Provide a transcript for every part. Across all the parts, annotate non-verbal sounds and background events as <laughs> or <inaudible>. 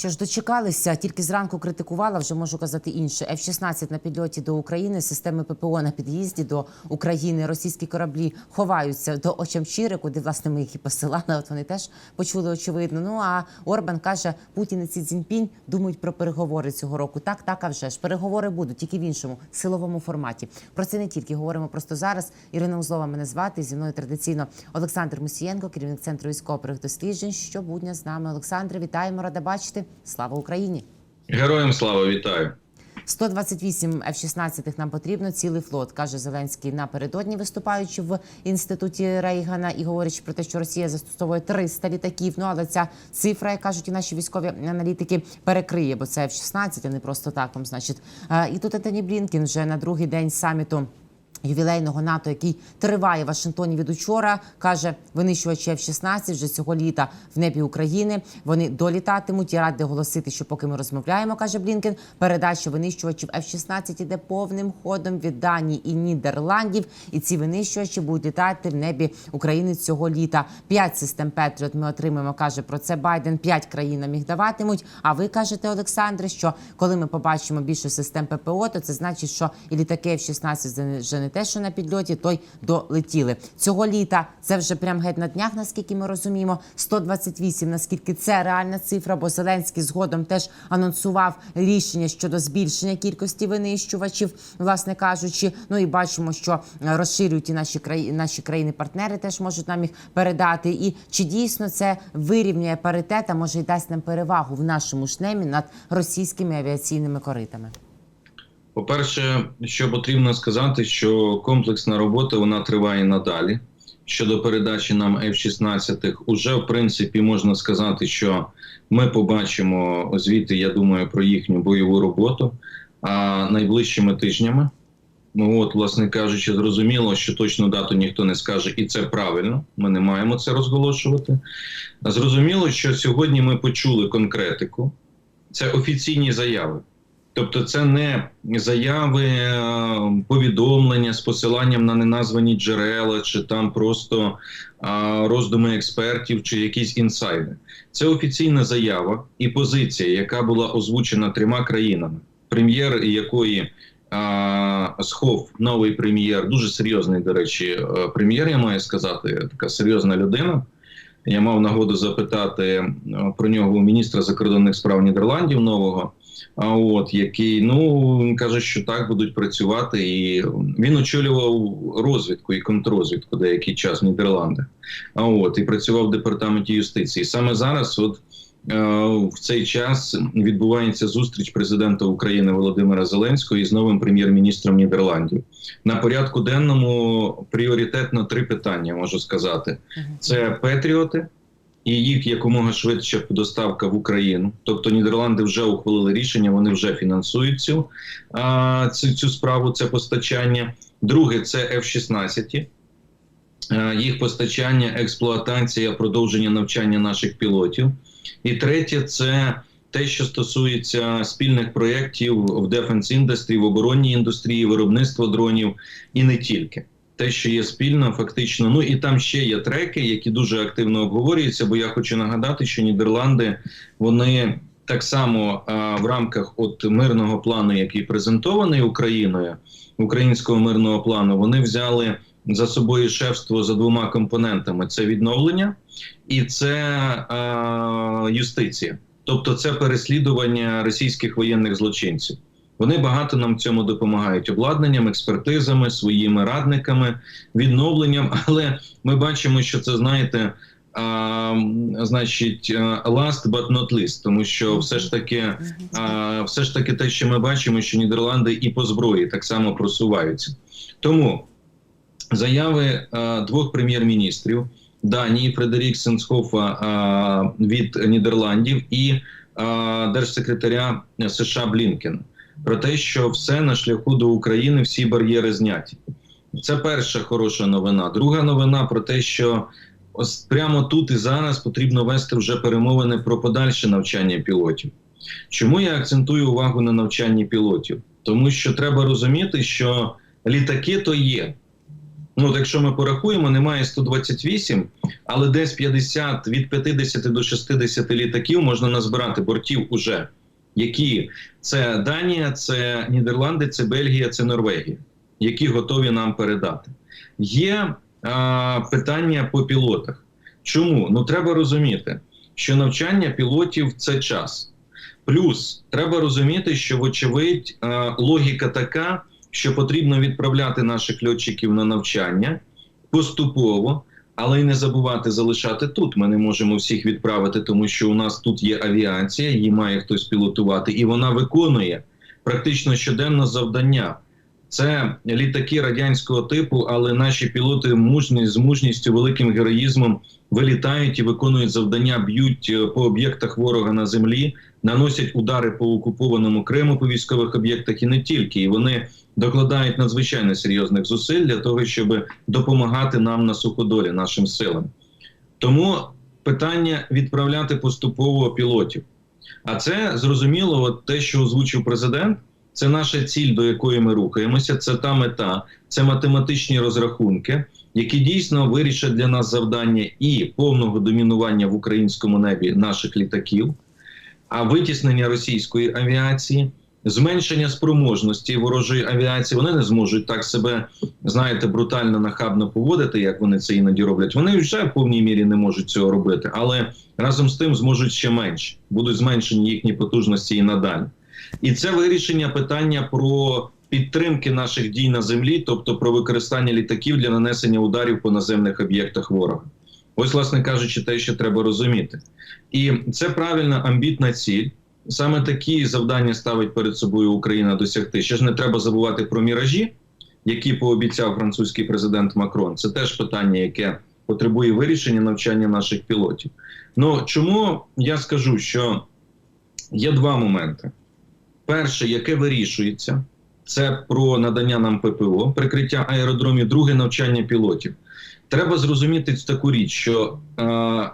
Що ж дочекалися, тільки зранку критикувала, вже можу казати інше. F-16 на підльоті до України, системи ППО на під'їзді до України. Російські кораблі ховаються до Очамчири, куди власне ми їх і посилали. От вони теж почули очевидно. Ну а Орбан каже, Путін і Сі Цзіньпінь думають про переговори цього року. Так, так, а вже ж переговори будуть тільки в іншому силовому форматі. Про це не тільки говоримо просто зараз. Ірина Узлова мене звати зі мною традиційно Олександр Мусієнко, керівник центру військових досліджень. Щобудня з нами. Олександре, вітаємо, рада бачити. Слава Україні! Героям слава вітаю. 128 F-16 нам потрібно, цілий флот, каже Зеленський напередодні, виступаючи в інституті Рейгана і говорячи про те, що Росія застосовує 300 літаків. Ну але ця цифра, як кажуть і наші військові аналітики, перекриє, бо це F-16, а не просто так. вам, Значить, і тут Антоні Блінкін вже на другий день саміту. Ювілейного НАТО, який триває в Вашингтоні від учора, каже винищувачі F-16 вже цього літа в небі України. Вони долітатимуть. Я радий оголосити, що поки ми розмовляємо, каже Блінкен. Передача винищувачів F-16 іде повним ходом від Данії і Нідерландів. І ці винищувачі будуть літати в небі України цього літа. П'ять систем Петріот ми отримаємо. каже про це Байден. П'ять країн нам їх даватимуть. А ви кажете, Олександре, що коли ми побачимо більше систем ППО, то це значить, що і літаки F-16 вже не те, що на підльоті, то й долетіли цього літа. Це вже прям геть на днях, наскільки ми розуміємо. 128, наскільки це реальна цифра, бо Зеленський згодом теж анонсував рішення щодо збільшення кількості винищувачів, власне кажучи. Ну і бачимо, що розширюють і наші країни, наші країни-партнери теж можуть нам їх передати. І чи дійсно це вирівняє паритет, а може й дасть нам перевагу в нашому шлемі над російськими авіаційними коритами? По-перше, що потрібно сказати, що комплексна робота вона триває надалі. Щодо передачі нам F-16, уже в принципі можна сказати, що ми побачимо звіти, я думаю, про їхню бойову роботу а найближчими тижнями. Ну от, власне кажучи, зрозуміло, що точну дату ніхто не скаже, і це правильно. Ми не маємо це розголошувати. Зрозуміло, що сьогодні ми почули конкретику. Це офіційні заяви. Тобто, це не заяви, е, повідомлення з посиланням на неназвані джерела, чи там просто роздуми експертів, чи якісь інсайди. Це офіційна заява і позиція, яка була озвучена трьома країнами, прем'єр якої схов новий прем'єр, дуже серйозний, до речі, е, прем'єр, я маю сказати, така серйозна людина. Я мав нагоду запитати е, про нього у міністра закордонних справ Нідерландів нового. А от який ну він каже, що так будуть працювати, і він очолював розвідку і контррозвідку деякий час в Нідерландах. А от і працював в департаменті юстиції. Саме зараз, от е, в цей час відбувається зустріч президента України Володимира Зеленського із новим прем'єр-міністром Нідерландів. На порядку денному пріоритетно три питання можу сказати: це Петріоти і їх якомога швидше доставка в Україну. Тобто Нідерланди вже ухвалили рішення, вони вже фінансують цю, а, цю, цю справу, це постачання. Друге, це F-16. Їх постачання, експлуатація, продовження навчання наших пілотів. І третє, це те, що стосується спільних проєктів в Defense Industry, в оборонній індустрії, виробництво дронів і не тільки те, що є спільно, фактично. Ну і там ще є треки, які дуже активно обговорюються. Бо я хочу нагадати, що Нідерланди вони так само а, в рамках от мирного плану, який презентований Україною, українського мирного плану, вони взяли за собою шефство за двома компонентами: це відновлення і це а, юстиція, тобто це переслідування російських воєнних злочинців. Вони багато нам в цьому допомагають обладнанням, експертизами, своїми радниками, відновленням. <laughs> Але ми бачимо, що це знаєте, а, значить, last but not least, тому що все ж таки, а, все ж таки, те, що ми бачимо, що Нідерланди і по зброї так само просуваються. Тому заяви а, двох прем'єр-міністрів Данії Фредерік Сенсхофа а, від Нідерландів і а, держсекретаря США Блінкена про те, що все на шляху до України, всі бар'єри зняті. Це перша хороша новина. Друга новина про те, що ось прямо тут і зараз потрібно вести вже перемовини про подальше навчання пілотів. Чому я акцентую увагу на навчанні пілотів? Тому що треба розуміти, що літаки то є. Ну, якщо ми порахуємо, немає 128, але десь 50, від 50 до 60 літаків можна назбирати бортів уже. Які це Данія, це Нідерланди, це Бельгія, це Норвегія, які готові нам передати. Є а, питання по пілотах. Чому? Ну треба розуміти, що навчання пілотів це час. Плюс треба розуміти, що, вочевидь, а, логіка така, що потрібно відправляти наших льотчиків на навчання поступово, але й не забувати залишати тут. Ми не можемо всіх відправити, тому що у нас тут є авіація, її має хтось пілотувати, і вона виконує практично щоденно завдання. Це літаки радянського типу, але наші пілоти мужні з мужністю, великим героїзмом вилітають і виконують завдання, б'ють е, по об'єктах ворога на землі, наносять удари по окупованому Криму по військових об'єктах і не тільки. І вони докладають надзвичайно серйозних зусиль для того, щоб допомагати нам на суходолі, нашим силам. Тому питання відправляти поступово пілотів. А це зрозуміло, от те, що озвучив президент. Це наша ціль, до якої ми рухаємося. Це та мета, це математичні розрахунки, які дійсно вирішать для нас завдання і повного домінування в українському небі наших літаків, а витіснення російської авіації, зменшення спроможності ворожої авіації. Вони не зможуть так себе, знаєте, брутально нахабно поводити, як вони це іноді роблять. Вони вже в повній мірі не можуть цього робити, але разом з тим зможуть ще менше, будуть зменшені їхні потужності і надалі. І це вирішення питання про підтримки наших дій на землі, тобто про використання літаків для нанесення ударів по наземних об'єктах ворога. Ось, власне кажучи, те, що треба розуміти. І це правильна амбітна ціль. Саме такі завдання ставить перед собою Україна досягти. Ще ж не треба забувати про міражі, які пообіцяв французький президент Макрон. Це теж питання, яке потребує вирішення навчання наших пілотів. Ну чому я скажу, що є два моменти. Перше, яке вирішується, це про надання нам ППО, прикриття аеродромів, друге навчання пілотів. Треба зрозуміти таку річ, що е,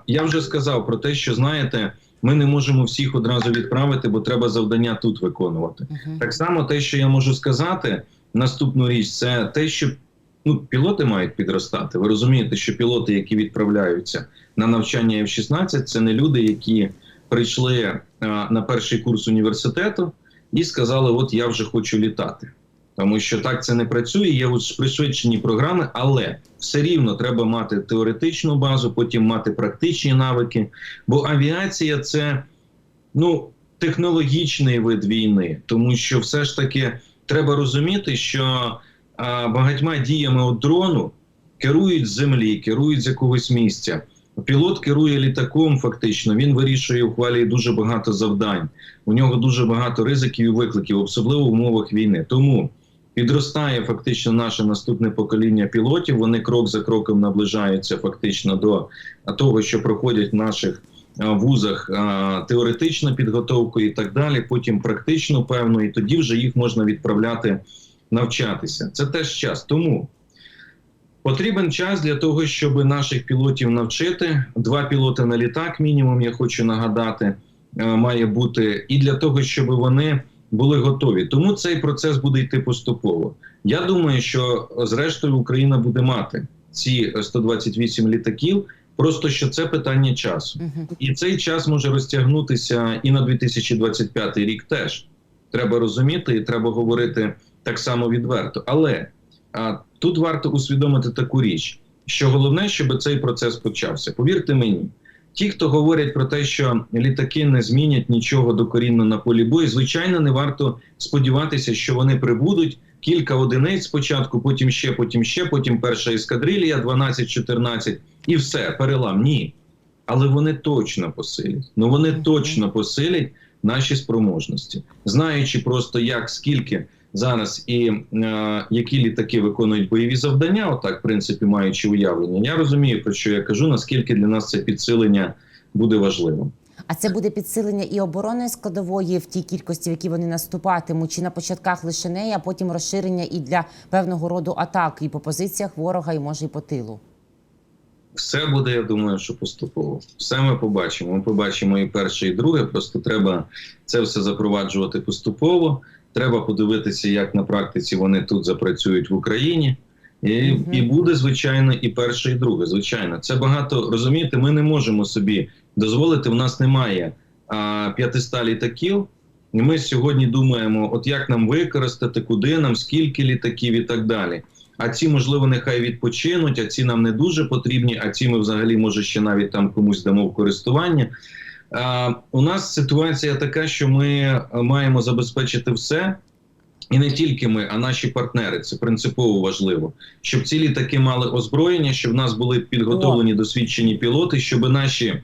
я вже сказав про те, що знаєте, ми не можемо всіх одразу відправити, бо треба завдання тут виконувати. Мгм. Так само, те, що я можу сказати, наступну річ, це те, що ну, пілоти мають підростати. Ви розумієте, що пілоти, які відправляються на навчання F-16, це не люди, які прийшли е, на перший курс університету і сказали: От я вже хочу літати. Тому що так це не працює, є от пришвидшені програми, але все рівно треба мати теоретичну базу, потім мати практичні навики. Бо авіація це ну, технологічний вид війни, тому що все ж таки треба розуміти, що а, багатьма діями от дрону керують з землі, керують з якогось місця. Пілот керує літаком, фактично, він вирішує, ухвалює дуже багато завдань. У нього дуже багато ризиків і викликів, особливо в умовах війни. Тому підростає фактично наше наступне покоління пілотів. Вони крок за кроком наближаються фактично до того, що проходять в наших вузах теоретичну підготовку і так далі. Потім практичну певну, і тоді вже їх можна відправляти навчатися. Це теж час. Тому потрібен час для того, щоб наших пілотів навчити. Два пілоти на літак, мінімум, я хочу нагадати, е, має бути, і для того, щоб вони були готові. Тому цей процес буде йти поступово. Я думаю, що зрештою Україна буде мати ці 128 літаків. Просто що це питання часу, і цей час може розтягнутися і на 2025 рік теж. Треба розуміти і треба говорити так само відверто. Але а, тут варто усвідомити таку річ, що головне, щоб цей процес почався. Повірте мені, ті, хто говорять про те, що літаки не змінять нічого докорінно на полі бою, звичайно, не варто сподіватися, що вони прибудуть. Кілька одиниць спочатку, потім ще, потім ще, потім перша ескадрилія, 12-14, і все, перелам. Ні. Але вони точно посилять. Ну вони точно посилять наші спроможності, знаючи просто як скільки зараз і е, які літаки виконують бойові завдання, отак, в принципі, маючи уявлення. Я розумію, про що я кажу, наскільки для нас це підсилення буде важливим. А це буде підсилення і оборонної складової в тій кількості, в якій вони наступатимуть, чи на початках лише неї, а потім розширення і для певного роду атак і по позиціях ворога, і може і по тилу. Все буде, я думаю, що поступово. Все ми побачимо. Ми побачимо і перше, і друге. Просто треба це все запроваджувати поступово. Треба подивитися, як на практиці вони тут запрацюють в Україні. І, Мгм. і буде звичайно і перше, і друге. Звичайно, це багато розумієте. Ми не можемо собі дозволити. В нас немає а, 500 літаків. І ми сьогодні думаємо, от як нам використати, куди нам, скільки літаків і так далі. А ці, можливо, нехай відпочинуть, а ці нам не дуже потрібні, а ці ми взагалі, може, ще навіть там комусь дамо в користування. У нас ситуація така, що ми е, маємо забезпечити все. І не тільки ми, а наші партнери. Це принципово важливо, щоб ці літаки мали озброєння, щоб в нас були підготовлені досвідчені пілоти, щоб наші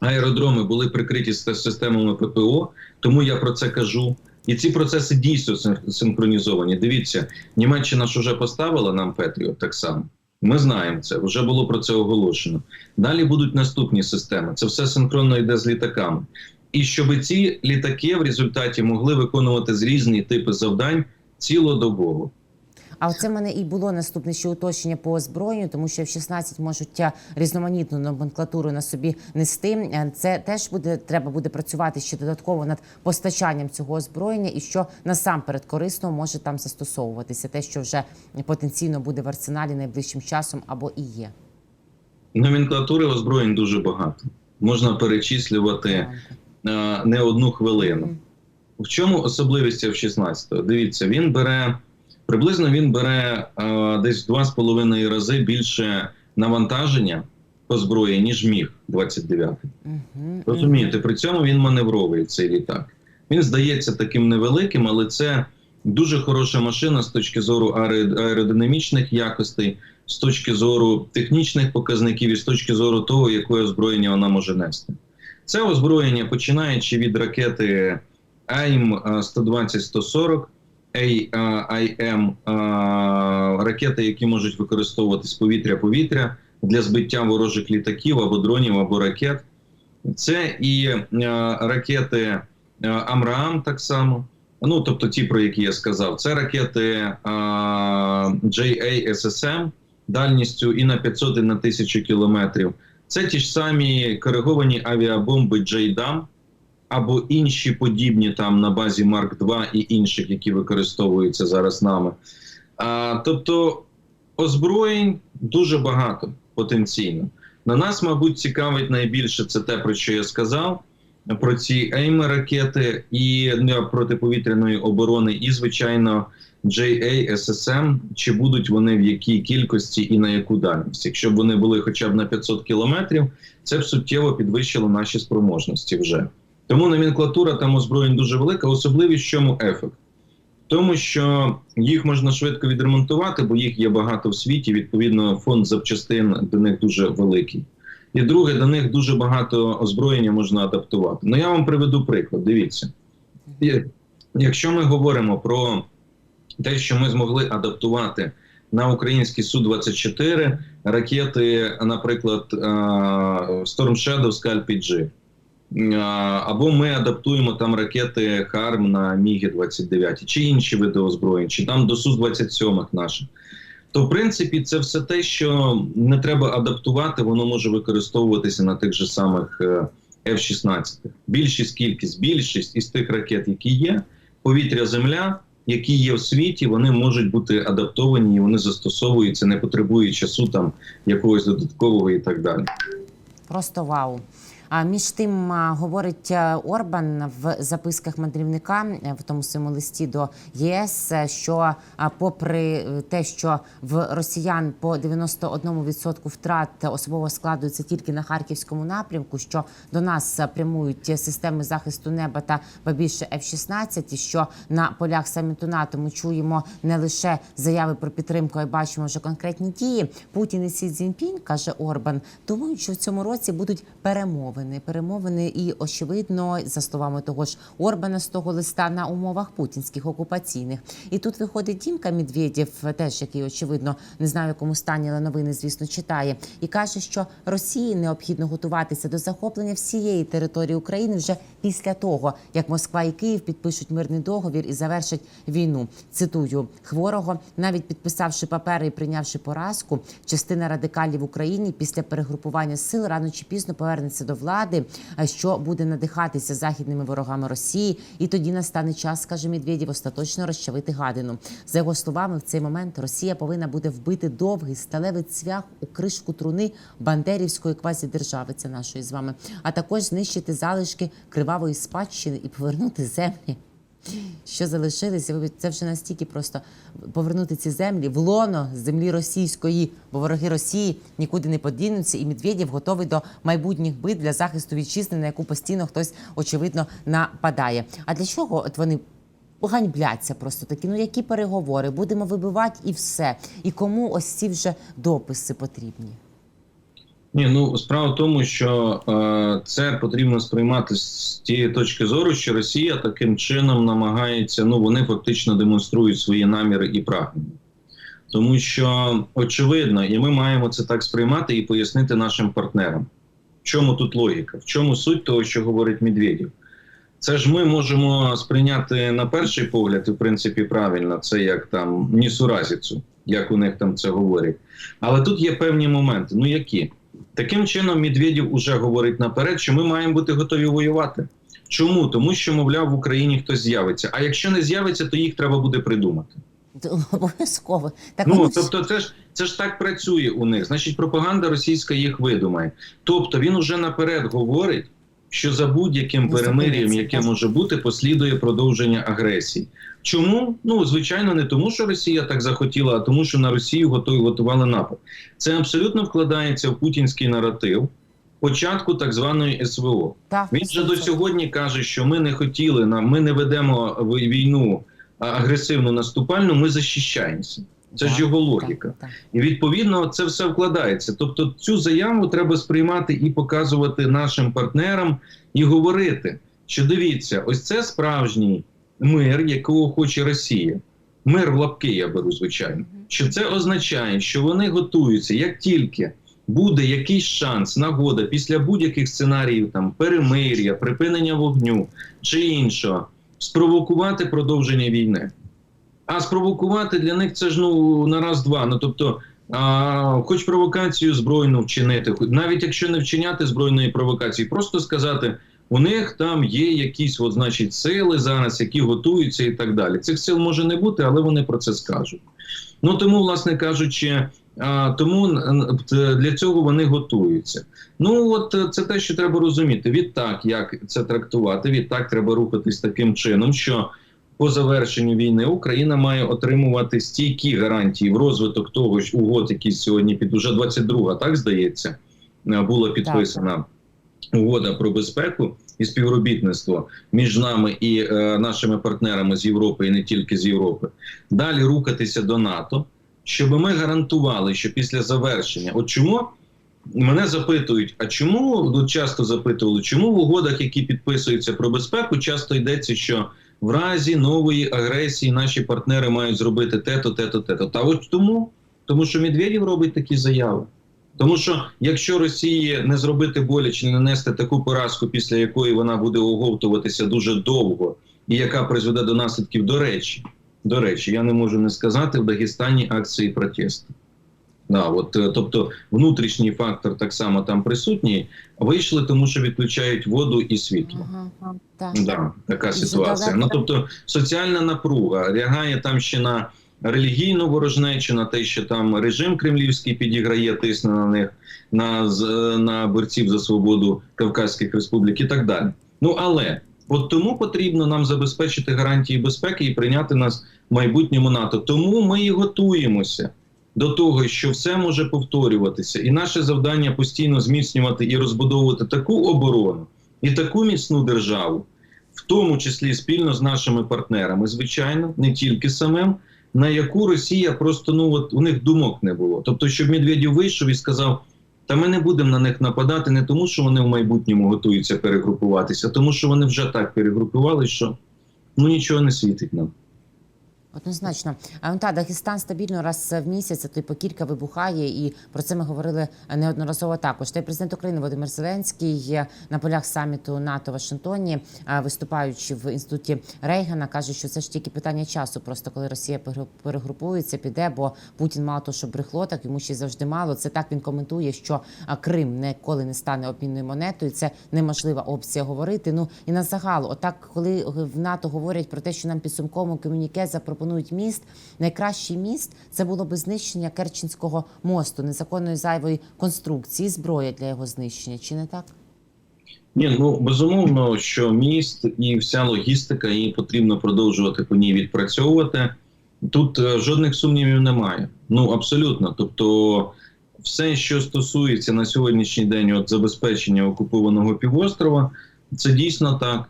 аеродроми були прикриті системами ППО. Тому я про це кажу. І ці процеси дійсно син- синхронізовані. Дивіться, Німеччина ж вже поставила нам Петріот так само. Ми знаємо це, вже було про це оголошено. Далі будуть наступні системи. Це все синхронно йде з літаками. І щоб ці літаки в результаті могли виконувати різні типи завдань цілодобово. А оце в мене і було наступне ще уточнення по озброєнню, тому що в 16 можуть е, різноманітну номенклатуру на собі нести. Е, Це теж буде треба буде працювати ще додатково над постачанням цього озброєння, і що насамперед корисно може там застосовуватися, те, що вже потенційно буде в арсеналі найближчим часом або і є. Номенклатури озброєнь дуже багато. Можна перечислювати е, не одну хвилину. В чому особливість F-16? Дивіться, він бере приблизно він бере е, десь в два з половиною рази більше навантаження по зброї, ніж міг 29. Мгм. Розумієте, при цьому він маневровий цей літак. Він здається таким невеликим, але це дуже хороша машина з точки зору аеро- аеродинамічних якостей, з точки зору технічних показників і з точки зору того, яке озброєння вона може нести. Це озброєння, починаючи від ракети AIM 120-140, AIM, ракети, які можуть використовуватись повітря-повітря для збиття ворожих літаків або дронів, або ракет. Це і ракети Амраам так само. Ну, тобто ті, про які я сказав, це ракети JASSM дальністю і на 500, і на 1000 кілометрів. Це ті ж самі кориговані авіабомби JDAM або інші подібні там на базі Марк 2 і інших, які використовуються зараз нами. А, тобто озброєнь дуже багато потенційно. На нас, мабуть, цікавить найбільше це те, про що я сказав. Про ці ейми ракети і для протиповітряної оборони, і звичайно, JASSM, чи будуть вони в якій кількості і на яку дальність. Якщо б вони були хоча б на 500 кілометрів, це б суттєво підвищило наші спроможності вже. Тому номенклатура там озброєнь дуже велика. Особливість в чому ефект? Тому, що їх можна швидко відремонтувати, бо їх є багато в світі. Відповідно, фонд запчастин до них дуже великий. І друге, до них дуже багато озброєння можна адаптувати. Ну я вам приведу приклад. Дивіться, якщо ми говоримо про те, що ми змогли адаптувати на український су 24 ракети, наприклад, Storm Shadow Scalp PG. Е, Або ми адаптуємо там ракети Харм на Мігі 29 чи інші види озброєнь, чи там до су 27 наших. То, в принципі, це все те, що не треба адаптувати, воно може використовуватися на тих же самих е, F-16. Більшість кількість, більшість із тих ракет, які є, повітря-земля, які є в світі, вони можуть бути адаптовані, і вони застосовуються, не потребують часу там якогось додаткового і так далі. Просто вау. А між тим говорить е, Орбан в записках мандрівника е, в тому своєму листі до ЄС, е, що попри те, що в росіян по 91% втрат особового складу тільки на харківському напрямку, що до нас прямують системи захисту неба та ба більше F-16, і що на полях саміту НАТО ми чуємо не лише заяви про підтримку, а й бачимо вже конкретні дії. Путін і Сі Цзіньпінь, каже Орбан, думають, що в цьому році будуть перемовини. Перемовини і очевидно, за словами того ж Орбана з того листа на умовах путінських окупаційних. І тут виходить Дімка Медведєв, теж який очевидно не знаю, в якому стані, але новини, звісно, читає, і каже, що Росії необхідно готуватися до захоплення всієї території України вже після того, як Москва і Київ підпишуть мирний договір і завершать війну. Цитую хворого, навіть підписавши папери і прийнявши поразку, частина радикалів в Україні після перегрупування сил рано чи пізно повернеться до влади, а що буде надихатися західними ворогами Росії, і тоді настане час, каже Медведєв, остаточно розчавити гадину. За його словами, в цей момент Росія повинна буде вбити довгий сталевий цвях у кришку труни бандерівської квазідержави, це нашої з вами, а також знищити залишки кривавої спадщини і повернути землі. Що залишилися, ви це вже настільки просто повернути ці землі в лоно землі російської, бо вороги Росії нікуди не подінуться, і Медведєв готовий до майбутніх бит для захисту вітчизни, на яку постійно хтось очевидно нападає. А для чого от вони ганьбляться просто такі? Ну які переговори? Будемо вибивати і все. І кому ось ці вже дописи потрібні? Ні, ну справа в тому, що е, це потрібно сприймати з тієї точки зору, що Росія таким чином намагається, ну вони фактично демонструють свої наміри і прагнення. Тому що очевидно, і ми маємо це так сприймати і пояснити нашим партнерам. В чому тут логіка? В чому суть того, що говорить Медведєв? Це ж ми можемо сприйняти на перший погляд, і в принципі правильно, це як там нісуразіцю, як у них там це говорять. Але тут є певні моменти. Ну які? Таким чином, Медведєв уже говорить наперед, що ми маємо бути готові воювати. Чому? Тому що, мовляв, в Україні хтось з'явиться. А якщо не з'явиться, то їх треба буде придумати. Обов'язково. Так Ну тобто, це ж це ж так працює у них. Значить, пропаганда російська їх видумає. Тобто він уже наперед говорить, що за будь-яким перемир'ям, яке може бути, послідує продовження агресії. Чому? Ну звичайно, не тому, що Росія так захотіла, а тому, що на Росію готові готували напад. Це абсолютно вкладається в путінський наратив початку так званої СВО. так, Він же до сьогодні каже, що ми не хотіли на ми не ведемо війну агресивну наступальну. Ми захищаємося. Це ж його логіка. Так, так. І відповідно це все вкладається. Тобто цю заяву треба сприймати і показувати нашим партнерам, і говорити, що дивіться, ось це справжній мир, якого хоче Росія. Мир в лапки я беру, звичайно. Що це означає, що вони готуються як тільки. Буде якийсь шанс, нагода після будь-яких сценаріїв, там перемир'я, припинення вогню чи іншого, спровокувати продовження війни. А спровокувати для них це ж ну на раз-два. Ну тобто, а, хоч провокацію збройну вчинити, навіть якщо не вчиняти збройної провокації, просто сказати, у них там є якісь, от, значить, сили зараз, які готуються і так далі. Цих сил може не бути, але вони про це скажуть. Ну тому, власне кажучи, тому для цього вони готуються. Ну от це те, що треба розуміти. Відтак, як це трактувати, відтак треба рухатись таким чином, що по завершенню війни Україна має отримувати стійкі гарантії в розвиток того ж угод, які сьогодні під уже 22, так здається, е, була підписана угода про безпеку і співробітництво між нами і е, нашими партнерами з Європи, і не тільки з Європи. Далі рухатися до НАТО, щоб ми гарантували, що після завершення, от чому мене запитують, а чому ну, часто запитували, чому в угодах, які підписуються про безпеку, часто йдеться, що в разі нової агресії наші партнери мають зробити те-то, те-то, те-то. Та от тому, тому що Медведєв робить такі заяви. Тому що якщо Росії не зробити боляче, не нанести таку поразку, після якої вона буде оговтуватися дуже довго, і яка призведе до наслідків, до речі, до речі, я не можу не сказати в Дагестані акції протесту. Да, от, е, тобто внутрішній фактор так само там присутній, вийшли, тому що відключають воду і світло. Ага, так. Да, така ситуація. Ну тобто соціальна напруга лягає там ще на релігійну ворожнечу, на те, що там режим кремлівський підіграє, тисне на них, на, на борців за свободу Кавказьких республік і так далі. Ну але от тому потрібно нам забезпечити гарантії безпеки і прийняти нас в майбутньому НАТО. Тому ми і готуємося до того, що все може повторюватися, і наше завдання постійно зміцнювати і розбудовувати таку оборону і таку міцну державу, в тому числі спільно з нашими партнерами, звичайно, не тільки самим, на яку Росія просто ну от у них думок не було. Тобто, щоб Медведєв вийшов і сказав. Та ми не будемо на них нападати не тому, що вони в майбутньому готуються перегрупуватися, а тому що вони вже так перегрупували, що ну нічого не світить нам. Однозначно, а ну, та Дагестан стабільно раз в місяць, то й по кілька вибухає, і про це ми говорили неодноразово також. Та й президент України Володимир Зеленський е, на полях саміту НАТО в Вашингтоні, е, виступаючи в інституті Рейгана, каже, що це ж тільки питання часу. Просто коли Росія перегру- перегрупується, піде, бо Путін мало того, що брехло, так йому ще завжди мало. Це так він коментує, що Крим ніколи не стане обмінною монетою. Це неможлива опція говорити. Ну і на загал, отак, коли в НАТО говорять про те, що нам підсумковому комюніке запропонують міст, найкращий міст це було би знищення Керченського мосту, незаконної зайвої конструкції, зброя для його знищення. Чи не так? Ні, ну безумовно, що міст і вся логістика, її потрібно продовжувати по ній відпрацьовувати. Тут е, жодних сумнівів немає. Ну абсолютно. Тобто, все, що стосується на сьогоднішній день от забезпечення окупованого півострова, це дійсно так.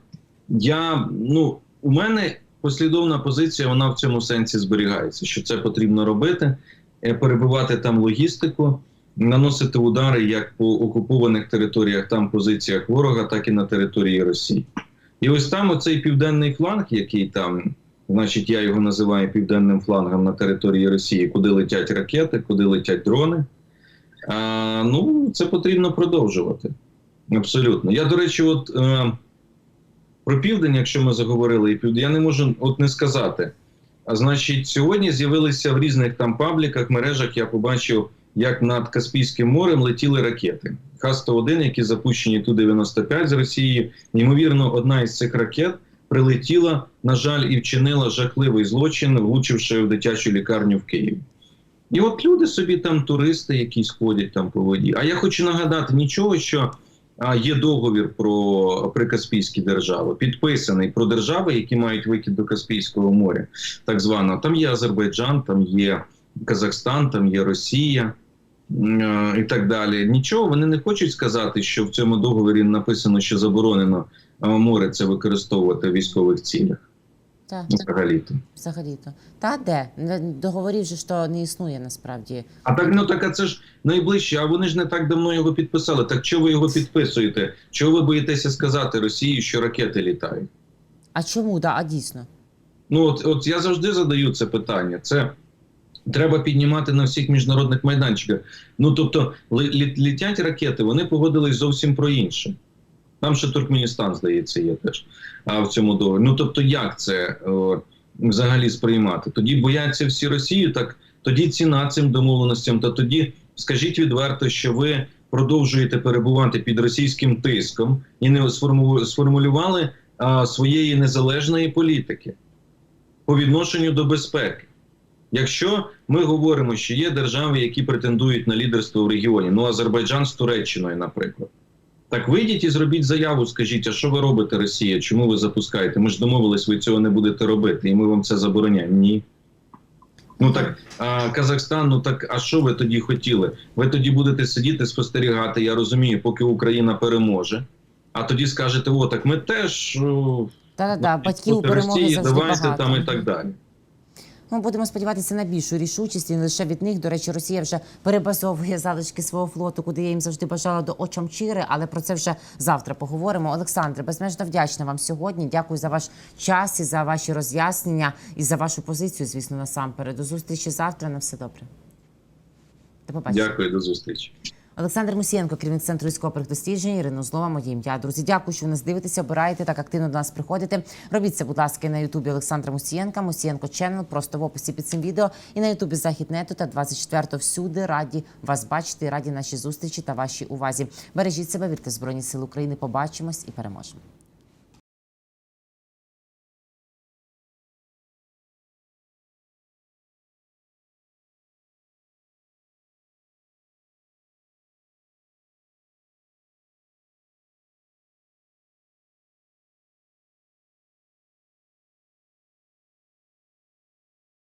Я ну у мене послідовна позиція, вона в цьому сенсі зберігається, що це потрібно робити, е, перебивати там логістику, наносити удари як по окупованих територіях, там позиціях ворога, так і на території Росії. І ось там оцей південний фланг, який там, значить, я його називаю південним флангом на території Росії, куди летять ракети, куди летять дрони. А, ну, це потрібно продовжувати. Абсолютно. Я, до речі, от е, про південь, якщо ми заговорили, і південь, я не можу от не сказати. А значить, сьогодні з'явилися в різних там пабліках, мережах, я побачив, як над Каспійським морем летіли ракети. Х-101, які запущені Ту-95 з Росії. Ймовірно, одна із цих ракет прилетіла, на жаль, і вчинила жахливий злочин, влучивши в дитячу лікарню в Києві. І от люди собі там, туристи, якісь ходять там по воді. А я хочу нагадати нічого, що є договір про прикаспійські держави, підписаний про держави, які мають вихід до Каспійського моря, так звано. Там є Азербайджан, там є Казахстан, там є Росія е, і так далі. Нічого вони не хочуть сказати, що в цьому договорі написано, що заборонено е, море це використовувати в військових цілях. Так, Взагалі-то. взагалі-то. Та де? Договорів же то не існує насправді. А так ну так, а це ж найближче. А вони ж не так давно його підписали. Так чого ви його підписуєте? Чого ви боїтеся сказати Росії, що ракети літають? А чому? Да, а дійсно. Ну от, от я завжди задаю це питання. Це треба піднімати на всіх міжнародних майданчиках. Ну тобто, лі- літять ракети, вони погодились зовсім про інше. Там ще Туркменістан, здається, є теж а, в цьому договорі. Ну тобто, як це о, взагалі сприймати? Тоді бояться всі Росію, так тоді ціна цим домовленостям. Та тоді скажіть відверто, що ви продовжуєте перебувати під російським тиском і не сформулювали а, своєї незалежної політики по відношенню до безпеки. Якщо ми говоримо, що є держави, які претендують на лідерство в регіоні, ну Азербайджан з Туреччиною, наприклад, так вийдіть і зробіть заяву, скажіть, а що ви робите, Росія? Чому ви запускаєте? Ми ж домовились, ви цього не будете робити, і ми вам це забороняємо. Ні. Ну так, а, Казахстан, ну так, а що ви тоді хотіли? Ви тоді будете сидіти, спостерігати, я розумію, поки Україна переможе. А тоді скажете, о, так ми теж о, Та-та-та, батьків у перемоги Росії, давайте багато. там і так далі. Ну, будемо сподіватися на більшу рішучість і не лише від них. До речі, Росія вже перебазовує залишки свого флоту, куди я їм завжди бажала до Очамчири, але про це вже завтра поговоримо. Олександре, безмежно вдячна вам сьогодні. Дякую за ваш час і за ваші роз'яснення і за вашу позицію, звісно, насамперед. До зустрічі завтра. На все добре. До побачення. Дякую, до зустрічі. Олександр Мусієнко, керівник центру військових досліджень, Ірина Злова, моє ім'я. Друзі, дякую, що ви нас дивитеся, обираєте так активно до нас приходите. Робіть це, будь ласка, на Ютубі Олександра Мусієнка, Мусієнко Ченнел, просто в описі під цим відео. І на Ютубі Західнету та 24 всюди. Раді вас бачити, раді наші зустрічі та вашій увазі. Бережіть себе, вірте Збройні Сили України. Побачимось і переможемо.